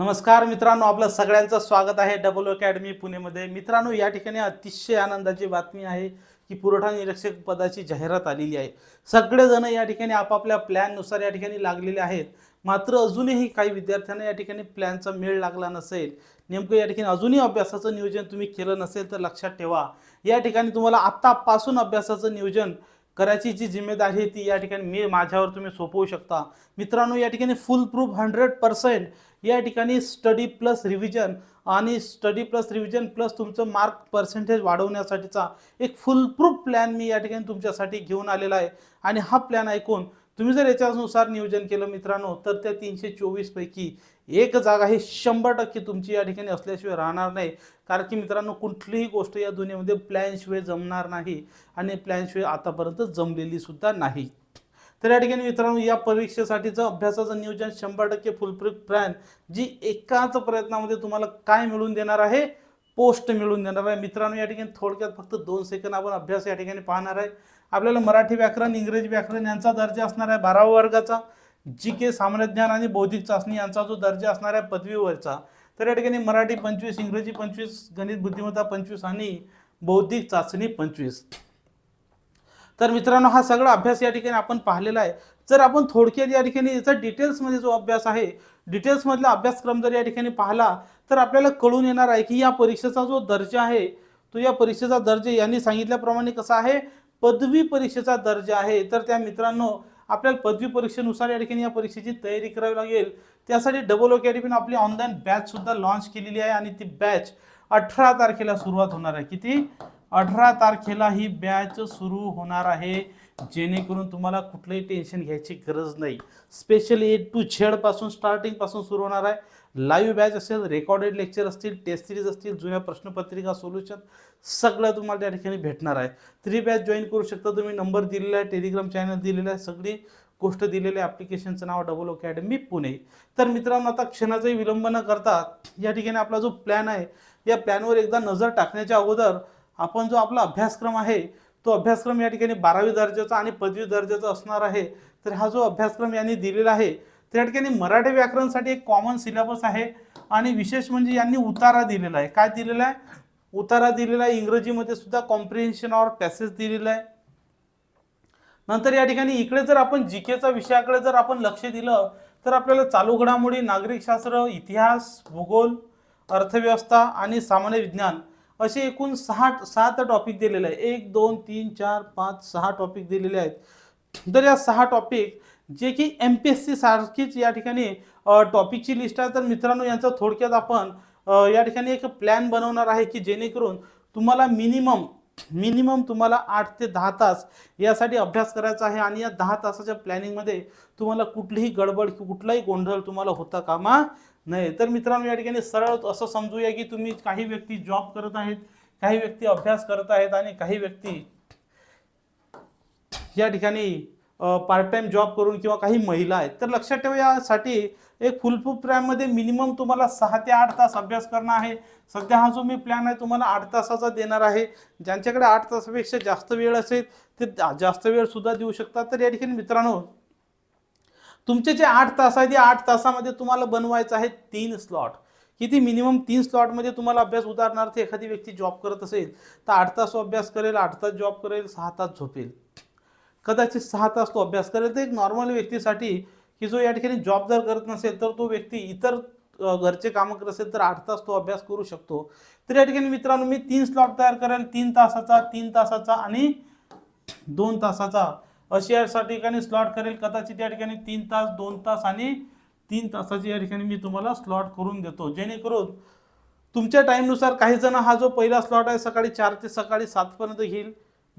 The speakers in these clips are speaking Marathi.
नमस्कार मित्रांनो आपलं सगळ्यांचं स्वागत आहे डबल अकॅडमी पुणेमध्ये. मित्रांनो या ठिकाणी अतिशय आनंदाची बातमी आहे की पुरवठा निरीक्षक पदाची जाहिरात आलेली आहे. सगळेजण या ठिकाणी आपापल्या प्लॅननुसार या ठिकाणी लागलेले आहेत. मात्र अजूनही काही विद्यार्थ्यांना या ठिकाणी प्लॅनचा मेळ लागला नसेल. नेमकं या ठिकाणी अजूनही अभ्यासाचं नियोजन तुम्ही केलं नसेल तर लक्षात ठेवा. या ठिकाणी तुम्हाला आत्तापासून अभ्यासाचं नियोजन करायची जी जिम्मेदारी आहे ती या ठिकाणी मी माझ्यावर तुम्ही सोपवू शकता. मित्रांनो या ठिकाणी फुल प्रूफ हंड्रेड पर्सेंट या ठिकाणी स्टडी प्लस रिव्हिजन आणि स्टडी प्लस रिव्हिजन प्लस तुमचं मार्क पर्सेंटेज वाढवण्यासाठीचा एक फुल प्रूफ प्लॅन मी या ठिकाणी तुमच्यासाठी घेऊन आलेला आहे. आणि हा प्लॅन ऐकून तुम्ही जर याच्यानुसार नियोजन केलं मित्रांनो तर त्या तीनशे चोवीसपैकी एक जागा ही शंभर टक्के तुमची या ठिकाणी असल्याशिवाय राहणार नाही. कारण की मित्रांनो कुठलीही गोष्ट या दुनियेमध्ये प्लॅनशिवाय जमणार नाही आणि प्लॅनशिवाय आतापर्यंत जमलेली सुद्धा नाही. तर या ठिकाणी मित्रांनो या परीक्षेसाठीचं अभ्यासाचं नियोजन शंभर टक्के फुलप्रूफ प्लॅन जी एकाच प्रयत्नामध्ये तुम्हाला काय मिळून देणार आहे? पोस्ट मिळून देणार आहे. मित्रांनो या ठिकाणी थोडक्यात फक्त दोन सेकंद आपण अभ्यास या ठिकाणी पाहणार आहे. आपल्याला मराठी व्याकरण इंग्रजी व्याकरण यांचा दर्जा असणार आहे बारावा वर्गाचा जी के सामान्यज्ञान आणि बौद्धिक चाचणी यांचा जो दर्जा असणार आहे पदवीवरचा तर या ठिकाणी मराठी पंचवीस इंग्रजी पंचवीस गणित बुद्धिमत्ता पंचवीस आणि बौद्धिक चाचणी पंचवीस. तर मित्रांनो हा सगळा अभ्यास या ठिकाणी आपण पाहिलेला आहे. जर आपण थोडक्यात या ठिकाणी याचा डिटेल्समध्ये जो अभ्यास आहे डिटेल्समधला अभ्यासक्रम जर या ठिकाणी पाहिला तर आपल्याला कळून येणार आहे की या परीक्षेचा जो दर्जा आहे तो या परीक्षेचा दर्जा यांनी सांगितल्याप्रमाणे कसा आहे पदवी परीक्षेचा दर्जा आहे. तर त्या मित्रांनो आपल्याला पदवी परीक्षेनुसार या ठिकाणी या परीक्षेची तयारी करावी लागेल. त्यासाठी डबल अकॅडमीनं आपली ऑनलाईन बॅच सुद्धा लॉन्च केलेली आहे आणि ती बॅच अठरा तारखेला सुरुवात होणार आहे. किती? अठरा तारखेला ही बॅच सुरू होणार आहे. जेणेकरून तुम्हाला कुठलंही टेन्शन घ्यायची गरज नाही. स्पेशली ए टू झेडपासून स्टार्टिंगपासून सुरू होणार आहे. लाईव्ह बॅच असेल रेकॉर्डेड लेक्चर असतील टेस्ट सिरीज असतील जुन्या प्रश्नपत्रिका सोल्युशन सगळं तुम्हाला त्या ठिकाणी भेटणार आहे. थ्री बॅच जॉईन करू शकता तुम्ही. नंबर दिलेला आहे टेलिग्राम चॅनल दिलेला आहे सगळी गोष्ट दिलेली आहे. ॲप्लिकेशनचं नाव डबल अकॅडमी पुणे तर मित्रांनो आता क्षणाचाही विलंब न करता या ठिकाणी आपला जो प्लॅन आहे या प्लॅनवर एकदा नजर टाकण्याच्या अगोदर आपण जो आपला अभ्यासक्रम आहे तो अभ्यासक्रम या ठिकाणी बारावी दर्जाचा आणि पदवी दर्जाचा असणार आहे. तर हा जो अभ्यासक्रम यांनी दिलेला आहे त्या ठिकाणी मराठी व्याकरणसाठी एक कॉमन सिलेबस आहे आणि विशेष म्हणजे यांनी उतारा दिलेला आहे. काय दिलेला आहे? उतारा दिलेला आहे. इंग्रजीमध्ये सुद्धा कॉम्प्रिहेन्शन ऑर पॅसेज दिलेला आहे. नंतर या ठिकाणी इकडे जर आपण जी केचा विषयाकडे जर आपण लक्ष दिलं तर आपल्याला चालू घडामोडी नागरिकशास्त्र इतिहास भूगोल अर्थव्यवस्था आणि सामान्य विज्ञान असे एकूण सहा सात टॉपिक दिलेले आहे एक दोन तीन चार पाच सहा टॉपिक दिलेले आहेत. तर या सहा टॉपिक जे की एम पी एस सी सारखीच या ठिकाणी टॉपिकची लिस्ट आहे. तर मित्रांनो यांचा थोडक्यात आपण या ठिकाणी एक प्लॅन बनवणार आहे की जेणेकरून तुम्हाला मिनिमम मिनिमम तुम्हाला आठ ते दहा तास यासाठी अभ्यास करायचा आहे आणि या दहा तासाच्या प्लॅनिंगमध्ये तुम्हाला कुठलीही गडबड कुठलाही गोंधळ तुम्हाला होता कामा नाही तर मित्रांनो या ठिकाणी सरळ असं समजूया की तुम्ही काही व्यक्ती जॉब करत आहेत काही व्यक्ती अभ्यास करत आहेत आणि काही व्यक्ती या ठिकाणी पार्ट टाइम जॉब करून किंवा काही महिला आहेत तर लक्षात ठेवा यासाठी एक फुलप्रूफ प्लॅनमध्ये मिनिमम तुम्हाला सहा ते आठ तास अभ्यास करणं आहे. सध्या हा जो मी प्लॅन आहे तुम्हाला आठ तासाचा देणार आहे. ज्यांच्याकडे आठ तासापेक्षा जास्त वेळ असेल ते जास्त वेळसुद्धा देऊ शकतात. तर या ठिकाणी मित्रांनो तुमचे जे आठ तास आहेत या आठ तासामध्ये तुम्हाला बनवायचं आहे तीन स्लॉट किती? मिनिमम तीन स्लॉटमध्ये तुम्हाला अभ्यास उदाहरणार्थ एखादी व्यक्ती जॉब करत असेल तर आठ तास अभ्यास करेल आठ तास जॉब करेल सहा तास झोपेल. कदाचित सहा तास तो अभ्यास करेल. तर एक नॉर्मल व्यक्तीसाठी की जो या ठिकाणी जॉब जर करत नसेल तर तो व्यक्ती इतर घरचे कामं करत असेल तर आठ तास तो अभ्यास करू शकतो. तर या ठिकाणी मित्रांनो मी तीन स्लॉट तयार करेन. तीन तासाचा तीन तासाचा आणि दोन तासाचा. अशी या ठिकाणी स्लॉट करेल. कदाचित या ठिकाणी तीन तास दोन तास आणि तीन तासाची या ठिकाणी मी तुम्हाला स्लॉट करून देतो. जेणेकरून तुमच्या टाईमनुसार काही जण हा जो पहिला स्लॉट आहे सकाळी चार ते सकाळी सातपर्यंत घेईल.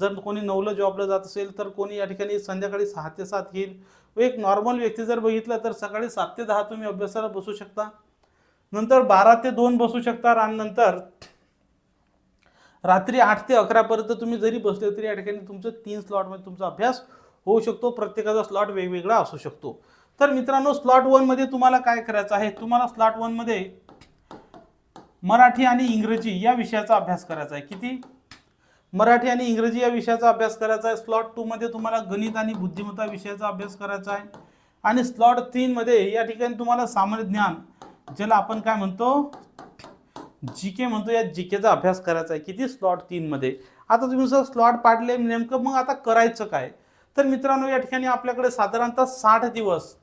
जर कोणी नऊला जॉबला जात असेल तर कोणी या ठिकाणी संध्याकाळी सहा ते सात येईल. एक नॉर्मल व्यक्ती जर बघितलं तर सकाळी सात ते दहा तुम्ही अभ्यासाला बसू शकता. नंतर बारा ते दोन बसू शकता आणि नंतर रात्री आठ ते अकरापर्यंत तुम्ही जरी बसले तरी या ठिकाणी तुमचं तीन स्लॉटमध्ये तुमचा अभ्यास होऊ शकतो. प्रत्येकाचा स्लॉट वेगवेगळा असू शकतो. तर मित्रांनो स्लॉट वनमध्ये तुम्हाला काय करायचं आहे? तुम्हाला स्लॉट वनमध्ये मराठी आणि इंग्रजी या विषयाचा अभ्यास करायचा आहे. किती? मराठी आणि इंग्रजी या विषयाचा अभ्यास करायचा आहे. स्लॉट टूमध्ये तुम्हाला गणित आणि बुद्धिमत्ता विषयाचा अभ्यास करायचा आहे. आणि स्लॉट तीनमध्ये या ठिकाणी तुम्हाला सामान्य ज्ञान ज्याला आपण काय म्हणतो? जी के म्हणतो. या जी केचा अभ्यास करायचा आहे. किती? स्लॉट तीनमध्ये आता तुम्ही जर स्लॉट पाडले नेमकं मग आता करायचं काय? तर मित्रांनो या ठिकाणी आपल्याकडे साधारणतः साठ दिवस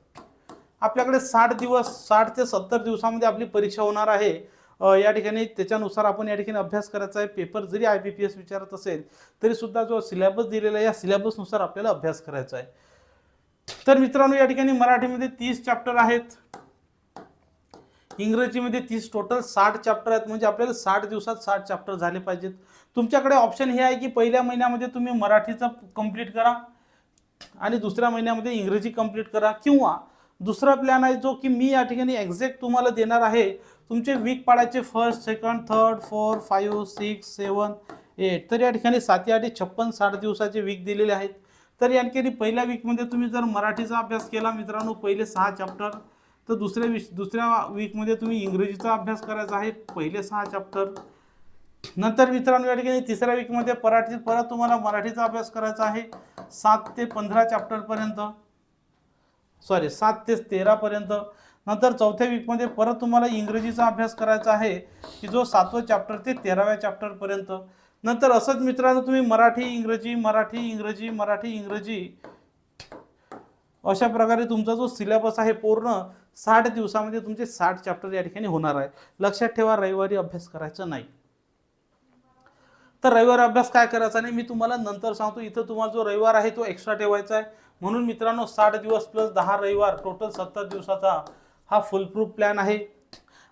आपल्याकडे साठ दिवस साठ ते सत्तर दिवसामध्ये आपली परीक्षा होणार आहे. या ठिकाणी त्याच्यानुसार आपण या ठिकाणी अभ्यास करायचा आहे. पेपर जरी आय बी पी एस विचारत असेल तरी सुद्धा जो सिलेबस दिलेला आहे या सिलेबसनुसार आपल्याला अभ्यास करायचा आहे. तर मित्रांनो या ठिकाणी मराठीमध्ये तीस चॅप्टर आहेत. इंग्रजीमध्ये तीस टोटल साठ चॅप्टर आहेत. म्हणजे आपल्याला साठ दिवसात साठ चॅप्टर झाले पाहिजेत. तुमच्याकडे ऑप्शन हे आहे की पहिल्या महिन्यामध्ये तुम्ही मराठीचं कंप्लीट करा आणि दुसऱ्या महिन्यामध्ये इंग्रजी कंप्लीट करा किंवा दुसरा प्लॅन आहे जो की मी या ठिकाणी एक्झॅक्ट तुम्हाला देणार आहे. तुमचे वीक पाडायचे first second third four five six seven eight तर या ठिकाणी साती आठ छप्पन साठ दिवसाचे वीक दिलेले आहेत. तर या ठिकाणी पहिल्या वीकमध्ये तुम्ही जर मराठीचा अभ्यास केला मित्रांनो पहिले सहा चॅप्टर तर दुसऱ्या विश दुसऱ्या वीकमध्ये तुम्ही इंग्रजीचा अभ्यास करायचा आहे पहिले सहा चॅप्टर नंतर मित्रांनो या ठिकाणी तिसऱ्या वीकमध्ये मराठी परत तुम्हाला मराठीचा अभ्यास करायचा आहे सात ते पंधरा चॅप्टरपर्यंत सॉरी सात ते तेरापर्यंत नंतर चौथ्या वीकमध्ये परत तुम्हाला इंग्रजीचा अभ्यास करायचा आहे की जो सातवं चॅप्टर ते तेराव्या चॅप्टरपर्यंत नंतर असंच मित्रांनो तुम्ही मराठी इंग्रजी मराठी इंग्रजी मराठी इंग्रजी अशा प्रकारे तुमचा जो सिलेबस आहे पूर्ण साठ दिवसामध्ये तुमचे साठ चॅप्टर या ठिकाणी होणार आहे. लक्षात ठेवा रविवारी अभ्यास करायचा नाही. तर रविवार अभ्यास काय करायचा नाही? मी तुम्हाला नंतर सांगतो इथं तुम्हाला जो रविवार आहे तो एक्स्ट्रा ठेवायचा आहे. म्हणून मित्रांनो साठ दिवस प्लस दहा रविवार टोटल सत्तर दिवसाचा हा फुलप्रूफ प्लॅन आहे.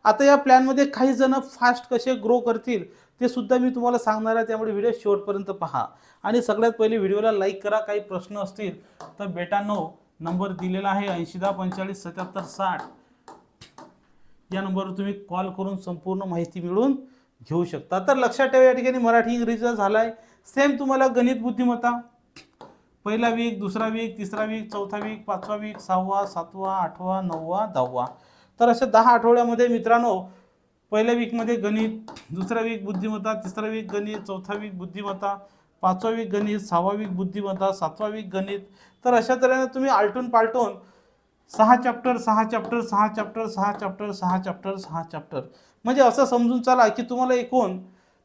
आता या प्लॅनमध्ये काही जण फास्ट कसे ग्रो करतील ते सुद्धा मी तुम्हाला सांगणार आहे. त्यामुळे व्हिडिओ शेवटपर्यंत पहा. आणि सगळ्यात पहिले व्हिडिओला लाईक करा. काही प्रश्न असतील तर बेटांनो नंबर दिलेला आहे ऐंशी दहा पंचेचाळीस सत्याहत्तर साठ. या नंबरवर तुम्ही कॉल करून संपूर्ण माहिती मिळवून घेऊ शकता. तर लक्षात ठेवा या ठिकाणी मराठी इंग्रजीचा झाला आहे सेम तुम्हाला गणित बुद्धिमत्ता पहिला वीक दुसरा वीक तिसरा वीक चौथा वीक पाचवा वीक सहावा सातवा आठवा नववा दहावा. तर अशा दहा आठवड्यामध्ये मित्रांनो पहिल्या वीकमध्ये गणित दुसरा वीक बुद्धिमत्ता तिसरा वीक गणित चौथा वीक बुद्धिमत्ता पाचवा वीक गणित सहावा वीक बुद्धिमत्ता सातवा वीक गणित. तर अशा तऱ्हेने तुम्ही आलटून पालटून सहा चॅप्टर सहा चॅप्टर सहा चॅप्टर सहा चॅप्टर सहा चॅप्टर सहा चॅप्टर म्हणजे असं समजून चाला की तुम्हाला एकूण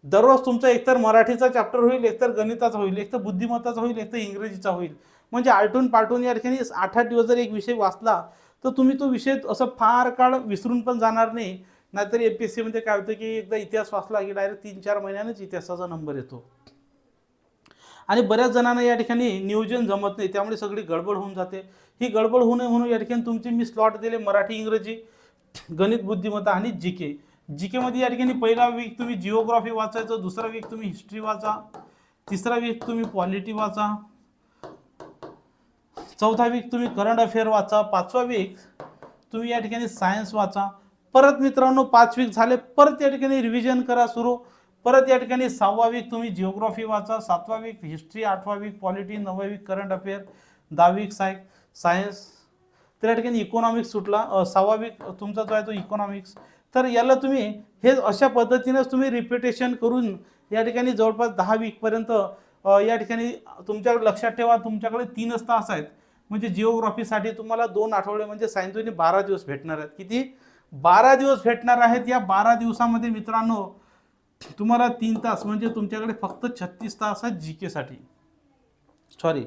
दररोज तुमचा एकतर मराठीचा चॅप्टर होईल एकतर गणिताचा होईल एकतर बुद्धिमत्ताचा होईल एकतर इंग्रजीचा होईल. म्हणजे आलटून पालटून या ठिकाणी आठ आठ दिवस जर एक विषय वाचला तर तुम्ही तो विषय असं फार काळ विसरून पण जाणार नाही. नाहीतर एम पी एस सीमध्ये काय होतं की एकदा इतिहास वाचला की डायरेक्ट तीन चार महिन्यानेच इतिहासाचा नंबर येतो. आणि बऱ्याच जणांना या ठिकाणी नियोजन जमत नाही त्यामुळे सगळी गडबड होऊन जाते. ही गडबड होऊ नये म्हणून या ठिकाणी तुमचे मी स्लॉट दिले मराठी इंग्रजी गणित बुद्धिमत्ता आणि जी के जी केमध्ये या ठिकाणी पहिला वीक तुम्ही जिओग्राफी वाचायचं दुसरा वीक तुम्ही हिस्ट्री वाचा तिसरा वीक तुम्ही पॉलिटी वाचा चौथा वीक तुम्ही करंट अफेअर वाचा पाचवा वीक तुम्ही या ठिकाणी सायन्स वाचा. परत मित्रांनो पाच वीक झाले परत या ठिकाणी रिव्हिजन करा सुरू. परत या ठिकाणी सहावा वीक तुम्ही जिओग्राफी वाचा सातवा वीक हिस्ट्री आठवा वीक पॉलिटी नववा वीक करंट अफेअर दहा वीक साय सायन्स तर या ठिकाणी इकॉनॉमिक्स सुटला. सहावा वीक तुमचा जो आहे तो इकॉनॉमिक्स तर याला तुम्ही हे अशा पद्धतीनेच तुम्ही रिपिटेशन करून या ठिकाणी जवळपास दहा वीकपर्यंत या ठिकाणी तुमच्याकडे लक्षात ठेवा. तुमच्याकडे तीनच तास आहेत. म्हणजे जिओग्राफीसाठी तुम्हाला दोन आठवडे म्हणजे सायन्स बारा दिवस भेटणार आहेत. किती? बारा दिवस भेटणार आहेत या बारा दिवसामध्ये मित्रांनो. तुम्हाला तीन तास म्हणजे तुमच्याकडे फक्त छत्तीस तास आहेत जी केसाठी सॉरी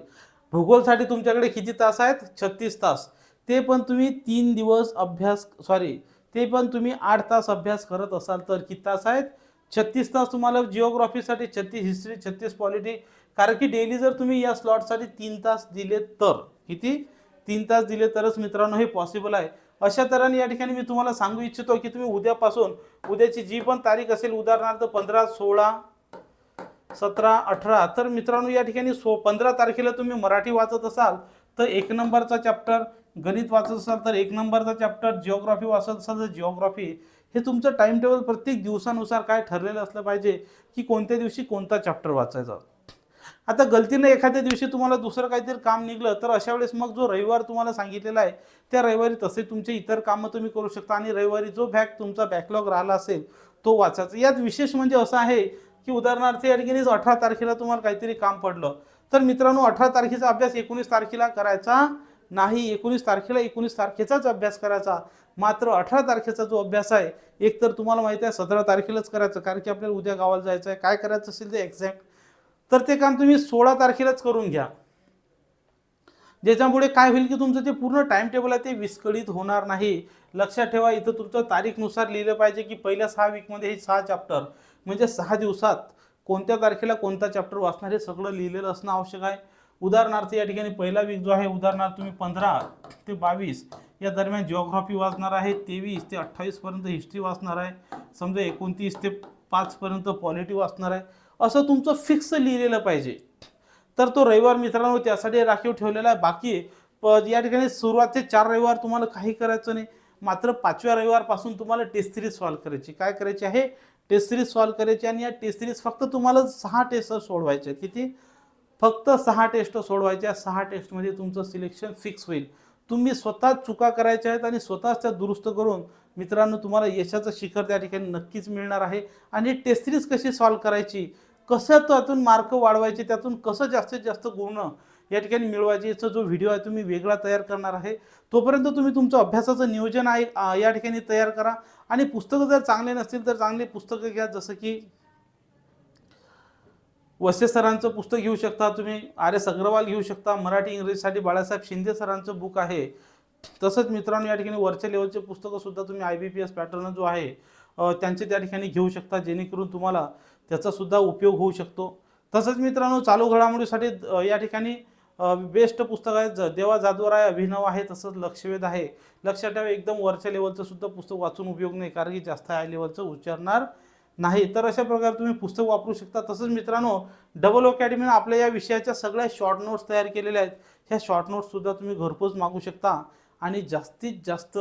भूगोलसाठी तुमच्याकडे किती तास आहेत? छत्तीस तास. ते पण तुम्ही तीन दिवस अभ्यास सॉरी ते पण तुम्ही आठ तास अभ्यास करत असाल तर किती तास आहेत? छत्तीस तास तुम्हाला जिओग्राफीसाठी छत्तीस हिस्ट्री छत्तीस पॉलिटी कारण की डेली जर तुम्ही या स्लॉटसाठी तीन तास दिले तर किती? तीन तास दिले तरच मित्रांनो हे पॉसिबल आहे. अशा तऱ्हेने या ठिकाणी मी तुम्हाला सांगू इच्छितो की तुम्ही उद्यापासून उद्याची जी पण तारीख असेल उदाहरणार्थ पंधरा सोळा सतरा अठरा तर मित्रांनो या ठिकाणी सो पंधरा तारखेला तुम्ही मराठी वाचत असाल तर एक नंबरचा चॅप्टर गणित वाचत असाल तर एक नंबरचा चॅप्टर जिओग्राफी वाचत असाल तर जिओग्राफी हे तुमचं टाईम टेबल प्रत्येक दिवसानुसार काय ठरलेलं असलं पाहिजे की कोणत्या दिवशी कोणता चॅप्टर वाचायचा. आता गलतीनं एखाद्या दिवशी तुम्हाला दुसरं काहीतरी काम निघलं तर अशा वेळेस मग जो रविवार तुम्हाला सांगितलेला आहे त्या रविवारी तसे तुमचे इतर कामं तुम्ही करू शकता. आणि रविवारी जो बॅक तुमचा बॅकलॉग राहिला असेल तो वाचायचा. यात विशेष म्हणजे असं आहे की उदाहरणार्थ या ठिकाणी अठरा तारखेला तुम्हाला काहीतरी काम पडलं. तर मित्रांनो अठरा तारखेचा अभ्यास एकोणीस तारखेला करायचा. नाही एकोणीस तारखेला एकोणीस तारखेचाच अभ्यास करायचा. मात्र अठरा तारखेचा जो अभ्यास आहे एक तर तुम्हाला माहिती आहे सतरा तारखेलाच करायचं कारण की आपल्याला उद्या गावाला जायचं आहे. काय करायचं असेल ते एक्झॅक्ट तर ते काम तुम्ही सोळा तारखेलाच करून घ्या. ज्याच्यामुळे काय होईल की तुमचं जे पूर्ण टाइम टेबल आहे ते विस्कळीत होणार नाही. लक्षात ठेवा इथं तुमचं तारीखनुसार लिहिलं पाहिजे की पहिल्या सहा वीकमध्ये हे सहा चॅप्टर म्हणजे सहा दिवसात कोणत्या तारखेला कोणता चॅप्टर वाचणार हे सगळं लिहिलेलं असणं आवश्यक आहे. उदाहरणार्थ या ठिकाणी पहिला वीक जो आहे उदाहरणार्थ तुम्ही पंधरा ते बावीस या दरम्यान जिओग्राफी वाचणार आहे तेवीस ते अठ्ठावीसपर्यंत हिस्ट्री वाचणार आहे समजा एकोणतीस ते पाचपर्यंत पॉलिटी वाचणार आहे असं तुमचं फिक्स लिहिलेलं पाहिजे. तर तो रविवार मित्रांनो त्यासाठी राखीव ठेवलेला आहे. बाकी या ठिकाणी सुरुवातचे चार रविवार तुम्हाला काही करायचं नाही. मात्र पाचव्या रविवारपासून तुम्हाला टेस्ट सिरीज सॉल्व करायची. काय करायची आहे? टेस्ट सिरीज सॉल्व करायची आणि या टेस्ट सिरीज फक्त तुम्हाला सहा टेस्ट सोडवायचे किती? फक्त सहा टेस्ट सोडवायच्या सहा टेस्टमध्ये तुमचं सिलेक्शन फिक्स होईल. तुम्ही स्वतः चुका करायच्या आहेत आणि स्वतःच त्या दुरुस्त करून मित्रांनो तुम्हाला यशाचं शिखर त्या ठिकाणी नक्कीच मिळणार आहे. आणि टेस्ट सिरीज कशी सॉल्व करायची? कसं त्यातून मार्क वाढवायचे? त्यातून कसं जास्तीत जास्त गुण या ठिकाणी मिळवायचे? याचा जो व्हिडिओ आहे तुम्ही वेगळा तयार करणार आहे. तोपर्यंत तुम्ही तुमचं अभ्यासाचं नियोजन आहे या ठिकाणी तयार करा. आणि पुस्तकं जर चांगले नसतील तर चांगली पुस्तकं घ्या. जसं की वसे सरांचं पुस्तक घेऊ शकता तुम्ही. आर एस अग्रवाल घेऊ शकता. मराठी इंग्रजीसाठी बाळासाहेब शिंदे सरांचं बुक आहे. तसंच मित्रांनो या ठिकाणी वरच्या लेवलचे पुस्तकंसुद्धा तुम्ही I B P S pattern जो आहे त्यांचे त्या ठिकाणी घेऊ शकता जेणेकरून तुम्हाला त्याचासुद्धा उपयोग होऊ शकतो. तसंच मित्रांनो चालू घडामोडीसाठी या ठिकाणी बेस्ट पुस्तक आहे ज- देवा जादवर आहे अभिनव आहे तसंच लक्षवेध आहे. लक्षात ठेवा एकदम वरच्या लेवलचं सुद्धा पुस्तक वाचून उपयोग नाही कारण की जास्त हाय लेवलचं उच्चारणार नाही तर अशा प्रकारे तुम्ही पुस्तक वापरू शकता. तसंच मित्रांनो डबल अकॅडमीनं आपल्या या विषयाच्या सगळ्या शॉर्ट नोट्स तयार केलेल्या आहेत. ह्या शॉर्ट नोट्ससुद्धा तुम्ही घरपोच मागू शकता आणि जास्तीत जास्त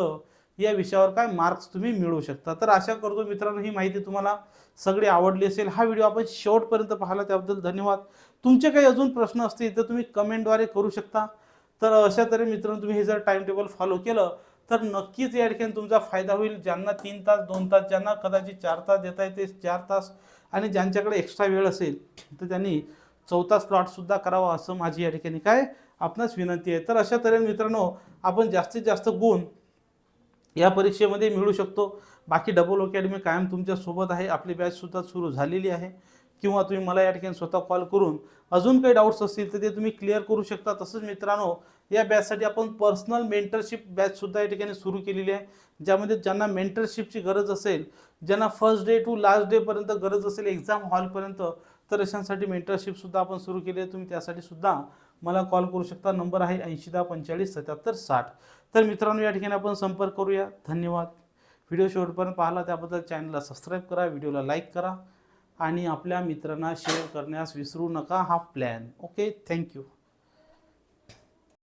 या विषयावर काय मार्क्स तुम्ही मिळवू शकता. तर आशा करतो मित्रांनो ही माहिती तुम्हाला सगळी आवडली असेल. हा व्हिडिओ आपण शेवटपर्यंत पाहिला त्याबद्दल धन्यवाद. तुमचे काही अजून प्रश्न असतील तर तुम्ही कमेंटद्वारे करू शकता. तर अशा तऱ्हे मित्रांनो तुम्ही हे जर टाइम टेबल फॉलो केलं तर नक्कीच या ठिकाणी तुमचा फायदा होईल. ज्यांना तीन तास दोन तास ज्यांना कदाचित चार तास देता येते चार तास आणि ज्यांच्याकडे एक्स्ट्रा वेळ असेल तर त्यांनी चौथा स्लॉटसुद्धा करावा असं माझी या ठिकाणी काय आपणास विनंती आहे. तर अशा तऱ्हेने मित्रांनो आपण जास्तीत जास्त गुण या परीक्षेमध्ये मिळू शकतो. बाकी डबल अकॅडमी कायम तुमच्यासोबत आहे. आपली बॅचसुद्धा सुरू झालेली आहे. किंवा तुम्ही मला या ठिकाणी स्वतः कॉल करून अजून काही डाऊट्स असतील तर ते तुम्ही क्लिअर करू शकता. तसंच मित्रांनो या बॅचसाठी आपण पर्सनल मेंटरशिप बॅचसुद्धा या ठिकाणी सुरू केलेली आहे. ज्यामध्ये ज्यांना मेंटरशिपची गरज असेल ज्यांना फर्स्ट डे टू लास्ट डेपर्यंत गरज असेल एक्झाम हॉलपर्यंत तर अशांसाठी मेंटरशिपसुद्धा आपण सुरू केली आहे. तुम्ही त्यासाठी सुद्धा मला कॉल करू शकता. नंबर आहे ऐंशी दहा पंचेचाळीस सत्याहत्तर साठ. तर मित्रांनो या ठिकाणी आपण संपर्क करूया. धन्यवाद. व्हिडिओ शेवटपर्यंत पाहिला त्याबद्दल चॅनलला सबस्क्राईब करा व्हिडिओला लाईक करा आणि आपल्या मित्रांना शेअर करण्यास विसरू नका. हा प्लॅन ओके थँक्यू